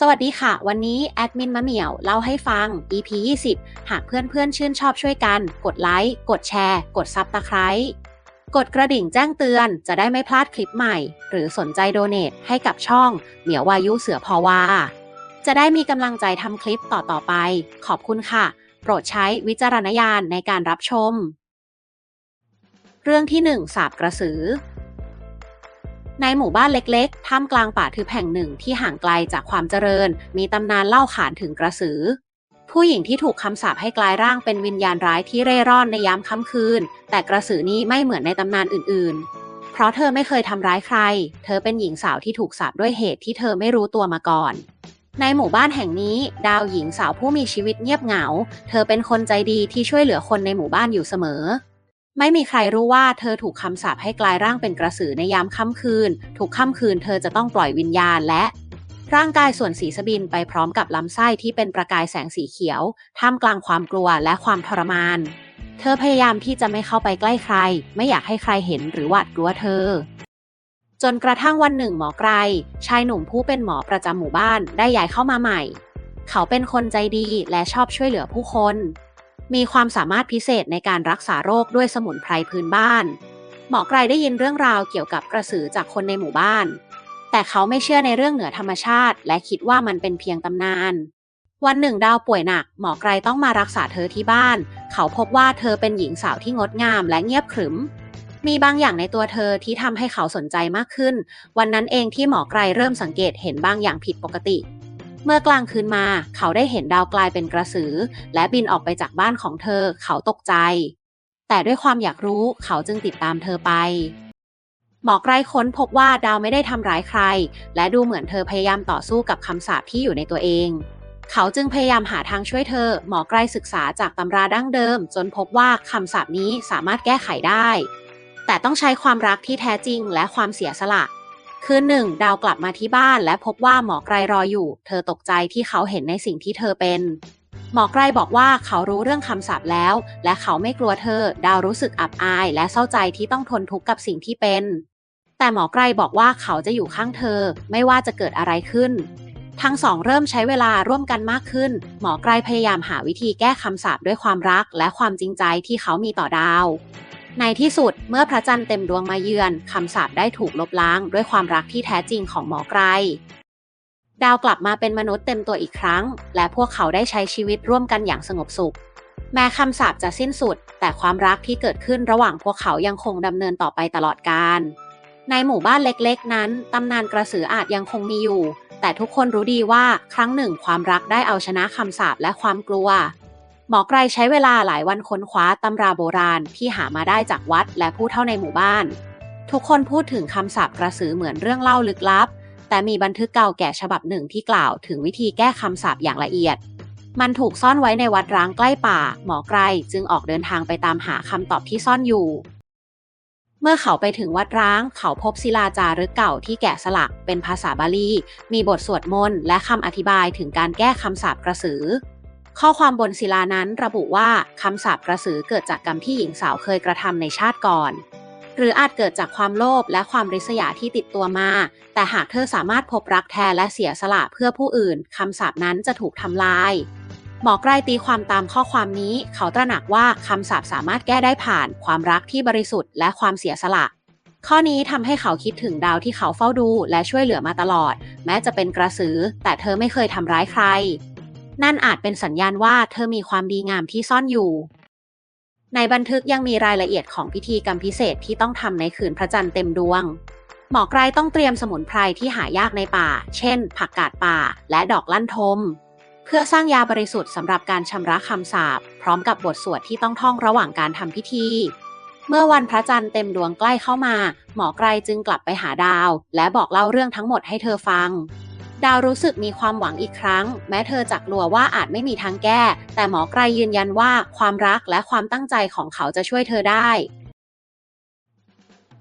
สวัสดีค่ะ วันนี้แอดมินมะเหมี่ยวเล่าให้ฟัง EP 20 หากเพื่อนๆ ชื่นชอบช่วยกัน กดไลค์ กดแชร์ กดซับตะไคร้กดกระดิ่งแจ้งเตือนจะได้ไม่พลาดคลิปใหม่ หรือสนใจโดเนทให้กับช่อง เหมียววายุเสือพอวา จะได้มีกำลังใจทำคลิปต่อๆไป ขอบคุณค่ะ โปรดใช้วิจารณญาณในการรับชม เรื่องที่ 1 สาบกระสือ ในหมู่บ้านเล็กๆ ท่ามกลางป่าทึบแห่งหนึ่งที่ห่างไกลจากความเจริญ มีตำนานเล่าขานถึงกระสือ ผู้หญิงที่ถูกคำสาปให้กลายร่างเป็นวิญญาณร้ายที่เร่ร่อนในยามค่ำคืน แต่กระสือนี้ไม่เหมือนในตำนานอื่นๆ เพราะเธอไม่เคยทำร้ายใคร เธอเป็นหญิงสาวที่ถูกสาปด้วยเหตุที่เธอไม่รู้ตัวมาก่อน ในหมู่บ้านแห่งนี้ ดาวหญิงสาวผู้มีชีวิตเงียบเหงา เธอเป็นคนใจดีที่ช่วยเหลือคนในหมู่บ้านอยู่เสมอ ไม่มีใครรู้ว่าเธอถูกคำสาปให้กลายร่างเป็นกระสือในยามค่ำคืนทุกค่ำคืนเธอจะต้องปล่อยวิญญาณและ ร่างกายส่วนสีสบินไปพร้อมกับลำไส้ที่เป็นประกายแสงสีเขียว ท่ามกลางความกลัวและความทรมาน เธอพยายามที่จะไม่เข้าไปใกล้ใคร ไม่อยากให้ใครเห็นหรือหวาดกลัวเธอ จนกระทั่งวันหนึ่งหมอไกรชายหนุ่มผู้เป็นหมอประจำหมู่บ้านได้ย้ายเข้ามาใหม่ เขาเป็นคนใจดีและชอบช่วยเหลือผู้คน มีความสามารถพิเศษในการรักษาโรคด้วยสมุนไพรพื้นบ้าน หมอไกรได้ยินเรื่องราวเกี่ยวกับกระสือจากคนในหมู่บ้าน แต่เขาไม่เชื่อในเรื่องเหนือธรรมชาติ และคิดว่ามันเป็นเพียงตำนาน วันหนึ่งดาวป่วยหนัก หมอไกรต้องมารักษาเธอที่บ้าน เขาพบว่าเธอเป็นหญิงสาวที่งดงามและเงียบขรึม มีบางอย่างในตัวเธอที่ทำให้เขาสนใจมากขึ้น วันนั้นเองที่หมอไกรเริ่มสังเกตเห็นบางอย่างผิดปกติ เมื่อกลางคืนมา เขาได้เห็นดาวกลายเป็นกระสือ และบินออกไปจากบ้านของเธอ เขาตกใจ แต่ด้วยความอยากรู้เขาจึงติดตามเธอไป หมอไกรค้นพบว่าดาวไม่ได้ทำร้ายใคร และดูเหมือนเธอพยายามต่อสู้กับคำสาปที่อยู่ในตัวเอง เขาจึงพยายามหาทางช่วยเธอ หมอไกรศึกษาจากตำราดั้งเดิม จนพบว่าคำสาปนี้สามารถแก้ไขได้ แต่ต้องใช้ความรักที่แท้จริงและความเสียสละ คืนหนึ่งดาวกลับมาที่บ้านและพบว่าหมอไกรรออยู่ เธอตกใจที่เขาเห็นในสิ่งที่เธอเป็น หมอไกรบอกว่าเขารู้เรื่องคำสาปแล้ว และเขาไม่กลัวเธอ ดาวรู้สึกอับอาย และเศร้าใจที่ต้องทนทุกข์กับสิ่งที่เป็น แต่หมอไกรบอกว่าเขาจะอยู่ข้างเธอ ไม่ว่าจะเกิดอะไรขึ้น ทั้งสองเริ่มใช้เวลาร่วมกันมากขึ้น หมอไกรพยายามหาวิธีแก้คำสาปด้วยความรัก และความจริงใจที่เขามีต่อดาว ในที่สุดเมื่อพระจันทร์เต็มดวงมาเยือนคำสาปได้ถูกลบล้างด้วยความรักที่แท้จริงของหมอไกรดาวกลับมาเป็นมนุษย์เต็มตัวอีกครั้ง และพวกเขาได้ใช้ชีวิตร่วมกันอย่างสงบสุข แม้คำสาปจะสิ้นสุด แต่ความรักที่เกิดขึ้นระหว่างพวกเขายังคงดำเนินต่อไปตลอดกาลในหมู่บ้านเล็กๆ นั้นตำนานกระสืออาจยังคงมีอยู่ แต่ทุกคนรู้ดีว่าครั้งหนึ่งความรักได้เอาชนะคำสาปและความกลัว หมอไกรใช้เวลาหลายวันค้นคว้าตำราโบราณที่หามาได้จากวัดและผู้เท่าในหมู่บ้าน ทุกคนพูดถึงคำสาปกระสือเหมือนเรื่องเล่าลึกลับ แต่มีบันทึกเก่าแก่ฉบับหนึ่งที่กล่าวถึงวิธีแก้คำสาปอย่างละเอียด มันถูกซ่อนไว้ในวัดร้างใกล้ป่า หมอไกรจึงออกเดินทางไปตามหาคำตอบที่ซ่อนอยู่ เมื่อเขาไปถึงวัดร้าง เขาพบศิลาจารึกเก่าที่แกะสลักเป็นภาษาบาลี มีบทสวดมนต์และคำอธิบายถึงการแก้คำสาปกระสือ ข้อความบนศิลานั้นระบุว่าคำสาปกระสือเกิดจากกรรมที่หญิงสาวเคยกระทำในชาติก่อน หรืออาจเกิดจากความโลภและความริษยาที่ติดตัวมา แต่หากเธอสามารถพบรักแท้และเสียสละเพื่อผู้อื่นคำสาปนั้นจะถูกทำลายหมอใกล้ตีความตามข้อความนี้ เขาตระหนักว่าคำสาปสามารถแก้ได้ผ่าน ความรักที่บริสุทธิ์และความเสียสละ ข้อนี้ทำให้เขาคิดถึงดาวที่เขาเฝ้าดูและช่วยเหลือมาตลอด แม้จะเป็นกระสือ แต่เธอไม่เคยทำร้ายใคร นั่นอาจเป็นสัญญาณว่าเธอมีความดีงามที่ซ่อนอยู่ ในบันทึกยังมีรายละเอียดของพิธีกรรมพิเศษที่ต้องทำในคืนพระจันทร์เต็มดวง หมอไกรต้องเตรียมสมุนไพรที่หายากในป่า เช่น ผักกาดป่า และดอกลั่นทม เพื่อสร้างยาบริสุทธิ์สำหรับการชำระคำสาปพร้อมกับบทสวดที่ต้องท่องระหว่างการทำพิธีเมื่อวันพระจันทร์เต็มดวงใกล้เข้ามา หมอไกรจึงกลับไปหาดาว และบอกเล่าเรื่องทั้งหมดให้เธอฟัง ดาวรู้สึกมีความหวังอีกครั้ง แม้เธอจะกลัวว่าอาจไม่มีทางแก้ แต่หมอไกรยืนยันว่าความรักและความตั้งใจของเขาจะช่วยเธอได้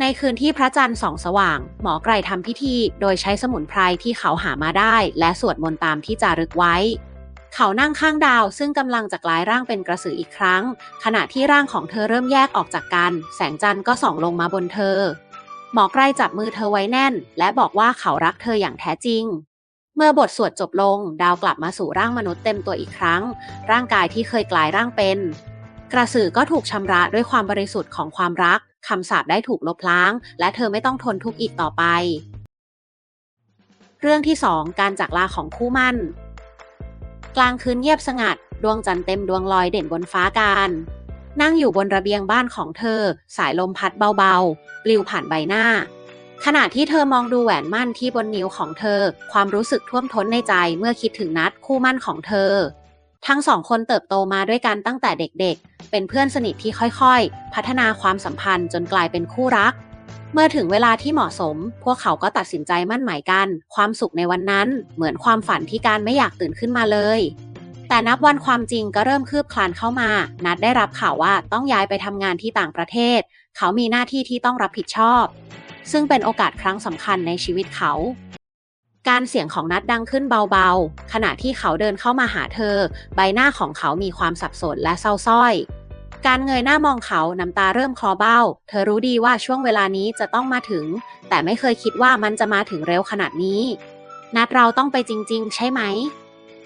ในคืนที่พระจันทร์ส่องสว่าง หมอไกรทำพิธี โดยใช้สมุนไพรที่เขาหามาได้ และสวดมนต์ตามที่จารึกไว้ เขานั่งข้างดาวซึ่งกำลังจะกลายร่างเป็นกระสืออีกครั้ง ขณะที่ร่างของเธอเริ่มแยกออกจากกัน แสงจันทร์ก็ส่องลงมาบนเธอ หมอไกรจับมือเธอไว้แน่น และบอกว่าเขารักเธออย่างแท้จริง เมื่อบทสวดจบลง ดาวกลับมาสู่ร่างมนุษย์เต็มตัวอีกครั้ง ร่างกายที่เคยกลายร่างเป็น กระสือก็ถูกชำระด้วยความบริสุทธิ์ของความรักคำสาปได้ถูกลบล้าง และเธอไม่ต้องทนทุกข์อีกต่อไป เรื่องที่ 2 การจากลาของคู่มั่น กลางคืนเงียบสงัด ดวงจันทร์เต็มดวงลอยเด่นบนฟ้าการนั่งอยู่บนระเบียงบ้านของเธอ สายลมพัดเบาๆ ปลิวผ่านใบหน้า ขณะที่เธอมองดูแหวนมั่นที่บนนิ้วของเธอ ความรู้สึกท่วมท้นในใจเมื่อคิดถึงนัดคู่มั่นของเธอ ทั้งสองคนเติบโตมาด้วยกันตั้งแต่เด็กๆ เป็นเพื่อนสนิทที่ค่อยๆ พัฒนาความสัมพันธ์จนกลายเป็นคู่รัก เมื่อถึงเวลาที่เหมาะสม พวกเขาก็ตัดสินใจมั่นหมายกัน ความสุขในวันนั้น เหมือนความฝันที่การไม่อยากตื่นขึ้นมาเลย แต่นับวันความจริงก็เริ่มคืบคลานเข้ามา นัดได้รับข่าวว่าต้องย้ายไปทำงานที่ต่างประเทศ เขามีหน้าที่ที่ต้องรับผิดชอบ ซึ่งเป็นโอกาสครั้งสำคัญในชีวิตเขา การเสียงของนัดดังขึ้นเบาๆ ขณะที่เขาเดินเข้ามาหาเธอ ใบหน้าของเขามีความสับสนและเศร้าส้อยการเงยหน้ามองเขาน้ำตาเริ่มคลอเบ้า เธอรู้ดีว่าช่วงเวลานี้จะต้องมาถึง แต่ไม่เคยคิดว่ามันจะมาถึงเร็วขนาดนี้ นัดเราต้องไปจริง ๆ ใช่ไหม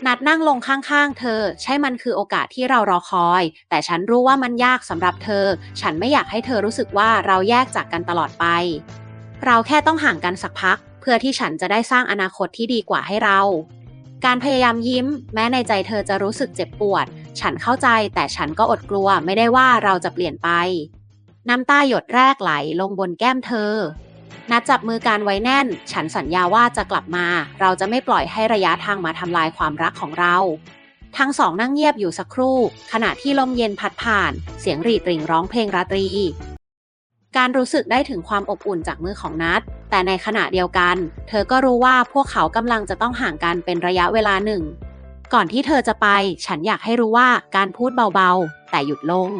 นัดนั่งลงข้างๆ เธอ ใช่มันคือโอกาสที่เรารอคอย แต่ฉันรู้ว่ามันยากสำหรับเธอ ฉันไม่อยากให้เธอรู้สึกว่าเราแยกจากกันตลอดไป เราแค่ต้องห่างกันสักพัก เพื่อที่ฉันจะได้สร้างอนาคตที่ดีกว่าให้เรา การพยายามยิ้ม แม้ในใจเธอจะรู้สึกเจ็บปวด ฉันเข้าใจแต่ฉันก็อดกลัวไม่ได้ว่าเราจะเปลี่ยนไป น้ำตาหยดแรกไหลลงบนแก้มเธอ นัดจับมือการไว้แน่น ฉันสัญญาว่าจะกลับมา เราจะไม่ปล่อยให้ระยะทางมาทำลายความรักของเรา ทั้งสองนั่งเงียบอยู่สักครู่ ขณะที่ลมเย็นพัดผ่าน เสียงรีดริ่งร้องเพลงราตรี การรู้สึกได้ถึงความอบอุ่นจากมือของนัด แต่ในขณะเดียวกัน เธอก็รู้ว่าพวกเขากำลังจะต้องห่างกันเป็นระยะเวลาหนึ่ง ก่อนที่เธอจะไป ฉันอยากให้รู้ว่าการพูดเบาๆ แต่หยุดลง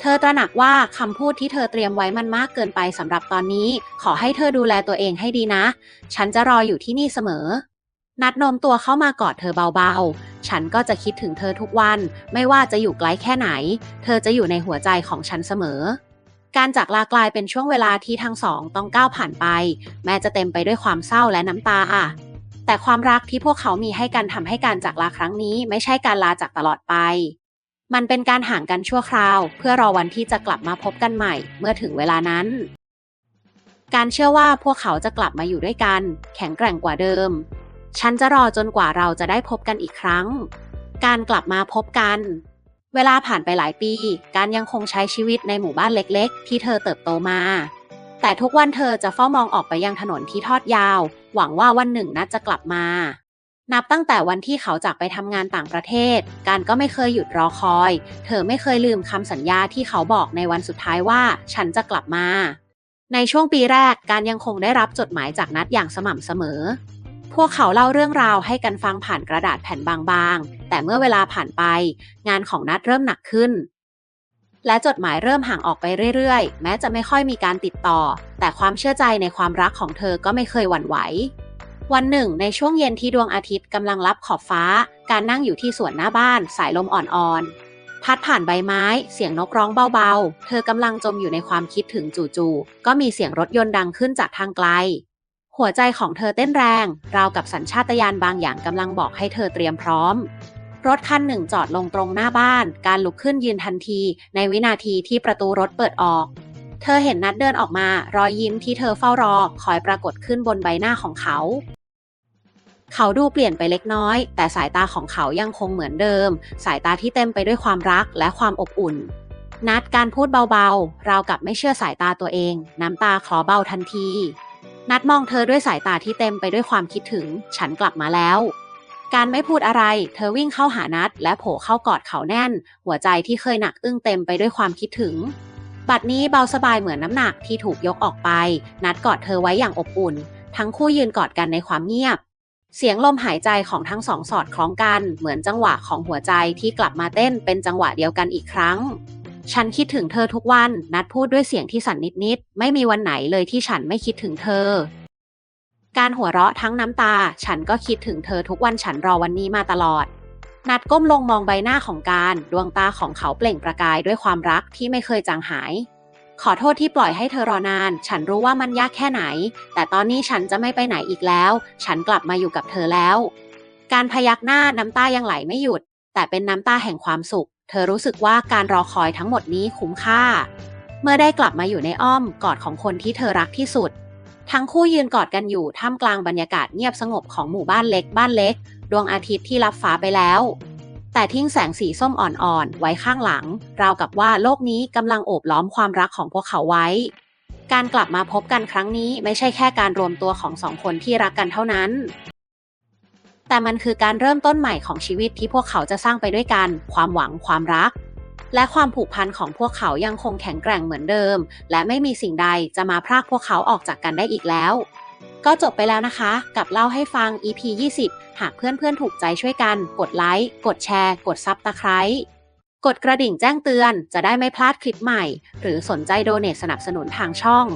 เธอตระหนักว่าคำพูดที่เธอเตรียมไว้มันมากเกินไปสำหรับตอนนี้ ขอให้เธอดูแลตัวเองให้ดีนะ ฉันจะรออยู่ที่นี่เสมอ นัดโนมตัวเข้ามากอดเธอเบาๆ ฉันก็จะคิดถึงเธอทุกวัน ไม่ว่าจะอยู่ไกลแค่ไหน เธอจะอยู่ในหัวใจของฉันเสมอการจากลากลายเป็นช่วงเวลาที่ทั้งสองต้องก้าวผ่านไป แม้จะเต็มไปด้วยความเศร้าและน้ำตาแต่ความรักที่พวกเขามีให้กันทำให้การจากลาครั้งนี้ ไม่ใช่การลาจากตลอดไป มันเป็นการห่างกันชั่วคราว เพื่อรอวันที่จะกลับมาพบกันใหม่ เมื่อถึงเวลานั้น การเชื่อว่าพวกเขาจะกลับมาอยู่ด้วยกัน แข็งแกร่งกว่าเดิม ฉันจะรอจนกว่าเราจะได้พบกันอีกครั้ง การกลับมาพบกัน เวลาผ่านไปหลายปี การยังคงใช้ชีวิตในหมู่บ้านเล็ก ๆ ที่เธอเติบโตมา แต่ทุกวันเธอจะเฝ้ามองออกไปยังถนนที่ทอดยาว หวังว่าวันหนึ่งนัดจะกลับมา นับตั้งแต่วันที่เขาจากไปทำงานต่างประเทศ การก็ไม่เคยหยุดรอคอย เธอไม่เคยลืมคำสัญญาที่เขาบอกในวันสุดท้ายว่า ฉันจะกลับมา ในช่วงปีแรกการยังคงได้รับจดหมายจากนัดอย่างสม่ำเสมอ พวกเขาเล่าเรื่องราวให้กันฟังผ่านกระดาษแผ่นบางๆ แต่เมื่อเวลาผ่านไป งานของนัดเริ่มหนักขึ้น และจดหมายเริ่มห่างออกไปเรื่อยๆ แม้จะไม่ค่อยมีการติดต่อ แต่ความเชื่อใจในความรักของเธอก็ไม่เคยหวั่นไหว วันหนึ่ง ในช่วงเย็นที่ดวงอาทิตย์กำลังรับขอบฟ้า การนั่งอยู่ที่สวนหน้าบ้าน สายลมอ่อนๆ พัดผ่านใบไม้ เสียงนกร้องเบาๆ เธอกำลังจมอยู่ในความคิดถึงจู่ๆ ก็มีเสียงรถยนต์ดังขึ้นจากทางไกล หัวใจของเธอเต้นแรง ราวกับสัญชาตญาณบางอย่างกำลังบอกให้เธอเตรียมพร้อม รถคันหนึ่งจอดลงตรงหน้าบ้าน การลุกขึ้นยืนทันที ในวินาทีที่ประตูรถเปิดออกเธอเห็นนัดเดินออกมารอยยิ้มที่เธอเฝ้ารอ คอยปรากฏขึ้นบนใบหน้าของเขา เขาดูเปลี่ยนไปเล็กน้อย แต่สายตาของเขายังคงเหมือนเดิม สายตาที่เต็มไปด้วยความรักและความอบอุ่น นัดการพูดเบาๆ ราวกับไม่เชื่อสายตาตัวเอง น้ำตาคลอเบาทันที นัดมองเธอด้วยสายตาที่เต็มไปด้วยความคิดถึง ฉันกลับมาแล้ว การไม่พูดอะไร เธอวิ่งเข้าหานัด และโผล่เข้ากอดเขาแน่น หัวใจที่เคยหนักอึ้งเต็มไปด้วยความคิดถึงบัดนี้เบาสบายเหมือนน้ำหนักที่ถูกยกออกไป นัดกอดเธอไว้อย่างอบอุ่น ทั้งคู่ยืนกอดกันในความเงียบ เสียงลมหายใจของทั้งสองสอดคล้องกัน เหมือนจังหวะของหัวใจที่กลับมาเต้นเป็นจังหวะเดียวกันอีกครั้ง ฉันคิดถึงเธอทุกวัน นัดพูดด้วยเสียงที่สั่นนิดๆ ไม่มีวันไหนเลยที่ฉันไม่คิดถึงเธอ การหัวเราะทั้งน้ำตา ฉันก็คิดถึงเธอทุกวันฉันรอวันนี้มาตลอด นัดก้มลงมองใบหน้าของการ ดวงตาของเขาเปล่งประกายด้วยความรักที่ไม่เคยจางหาย ขอโทษที่ปล่อยให้เธอรอนาน ฉันรู้ว่ามันยากแค่ไหน แต่ตอนนี้ฉันจะไม่ไปไหนอีกแล้ว ฉันกลับมาอยู่กับเธอแล้ว การพยักหน้าน้ำตายังไหลไม่หยุด แต่เป็นน้ำตาแห่งความสุข เธอรู้สึกว่าการรอคอยทั้งหมดนี้คุ้มค่า เมื่อได้กลับมาอยู่ในอ้อมกอดของคนที่เธอรักที่สุด ทั้งคู่ยืนกอดกันอยู่ท่ามกลางบรรยากาศเงียบสงบของหมู่บ้านเล็กบ้านเล็ก ดวงอาทิตย์ที่รับฟ้าไปแล้ว แต่ทิ้งแสงสีส้มอ่อนๆ ไว้ข้างหลัง ราวกับว่าโลกนี้กำลังโอบล้อมความรักของพวกเขาไว้ การกลับมาพบกันครั้งนี้ไม่ใช่แค่การรวมตัวของสองคนที่รักกันเท่านั้น แต่มันคือการเริ่มต้นใหม่ของชีวิตที่พวกเขาจะสร้างไปด้วยกัน ความหวังความรัก และความผูกพันของพวกเขายังคงแข็งแกร่งเหมือนเดิม และไม่มีสิ่งใดจะมาพรากพวกเขาออกจากกันได้อีกแล้ว ก็จบไปแล้วนะคะ กับเล่าให้ฟัง EP 20 หากเพื่อนๆถูกใจช่วยกัน กดไลค์ กดแชร์ กดซับตะไคร้กดกระดิ่งแจ้งเตือนจะได้ไม่พลาดคลิปใหม่ หรือสนใจโดเนทสนับสนุนทางช่อง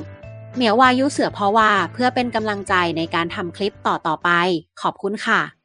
เหมียววายุเสือพราว่าเพื่อเป็นกำลังใจในการทำคลิปต่อๆไป ขอบคุณค่ะ